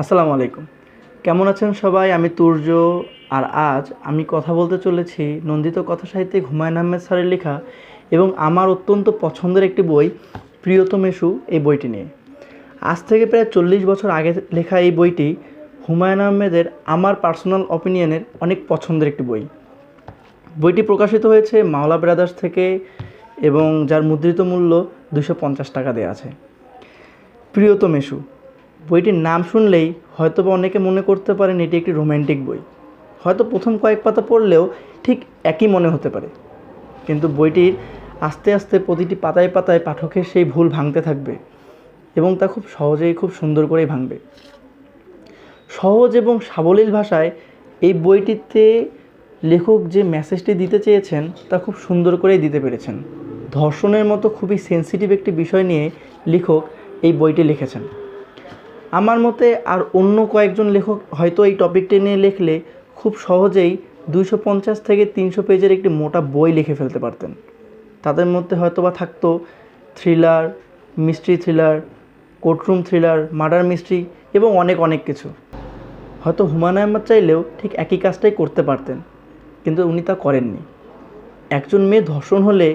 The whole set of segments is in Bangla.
আসসালামু আলাইকুম। কেমন আছেন সবাই? আমি তুর্য। আর আজ আমি কথা বলতে চলেছি নন্দিত কথা সাহিত্যিক হুমায়ুন আহমেদ স্যারের লেখা এবং আমার অত্যন্ত পছন্দের একটি বই প্রিয়তমেশু এই বইটি নিয়ে। আজ থেকে প্রায় চল্লিশ বছর আগে লেখা এই বইটি হুমায়ুন আহমেদের আমার পার্সোনাল অপিনিয়নের অনেক পছন্দের একটি বই। বইটি প্রকাশিত হয়েছে মাওলা ব্রাদার্স থেকে এবং যার মুদ্রিত মূল্য দুশো পঞ্চাশ টাকা দেওয়া আছে। প্রিয়তমেশু বইটির নাম শুনলেই হয়তো বা অনেকে মনে করতে পারেন এটি একটি রোম্যান্টিক বই। হয়তো প্রথম কয়েক পাতা পড়লেও ঠিক একই মনে হতে পারে। কিন্তু বইটির আস্তে আস্তে প্রতিটি পাতায় পাতায় পাঠকের সেই ভুল ভাঙতে থাকবে এবং তা খুব সহজেই খুব সুন্দর করেই ভাঙবে। সহজ এবং সাবলীল ভাষায় এই বইটিতে লেখক যে মেসেজটি দিতে চেয়েছেন তা খুব সুন্দর করেই দিতে পেরেছেন। ধর্ষণের মতো খুবই সেন্সিটিভ একটি বিষয় নিয়ে লেখক এই বইটি লিখেছেন। আমার মতে আর অন্য কয়েকজন লেখক হয়তো এই টপিকটি নিয়ে লিখলে খুব সহজেই দুইশো পঞ্চাশ থেকে তিনশো পেজের একটি মোটা বই লিখে ফেলতে পারতেন। তাদের মধ্যে হয়তো বা থাকতো thriller, mystery thriller, courtroom thriller, murder mystery এবং অনেক অনেক কিছু। হয়তো হুমায়ুন আহমদ চাইলেও ঠিক একই কাজটাই করতে পারতেন, কিন্তু উনি তা করেননি। একজন মেয়ে ধর্ষণ হলে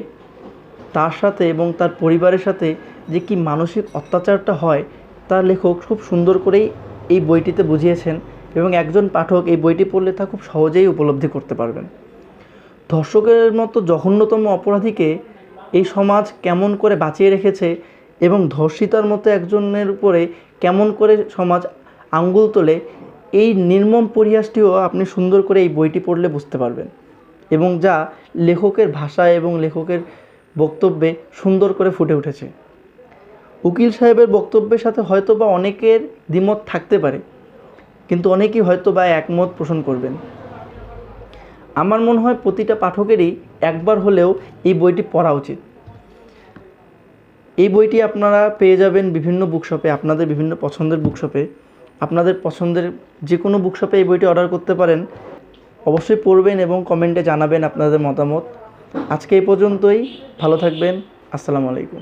তার সাথে এবং তার পরিবারের সাথে যে কি মানসিক অত্যাচারটা হয় তা লেখক খুব সুন্দর করেই এই বইটিতে বুঝিয়েছেন এবং একজন পাঠক এই বইটি পড়লে তা খুব সহজেই উপলব্ধি করতে পারবেন। ধর্ষকের মতো জঘন্যতম অপরাধীকে এই সমাজ কেমন করে বাঁচিয়ে রেখেছে এবং ধর্ষিতার মতো একজনের উপরে কেমন করে সমাজ আঙ্গুল তোলে, এই নির্মম পরিহাসটিও আপনি সুন্দর করে এই বইটি পড়লে বুঝতে পারবেন এবং যা লেখকের ভাষায় এবং লেখকের বক্তব্যে সুন্দর করে ফুটে উঠেছে। উকিল সাহেবের বক্তব্যের সাথে হয়তো বা অনেকের দ্বিমত থাকতে পারে, কিন্তু অনেকেই হয়তো বা একমত পোষণ করবেন। আমার মনে হয় প্রতিটা পাঠকেরই একবার হলেও এই বইটি পড়া উচিত। এই বইটি আপনারা পেয়ে যাবেন বিভিন্ন বুকশপে আপনাদের বিভিন্ন পছন্দের বুকশপে আপনাদের পছন্দের যে কোনো বুকশপে এই বইটি অর্ডার করতে পারেন। অবশ্যই পড়বেন এবং কমেন্টে জানাবেন আপনাদের মতামত। আজকে এই পর্যন্তই, ভালো থাকবেন, আসসালামু আলাইকুম।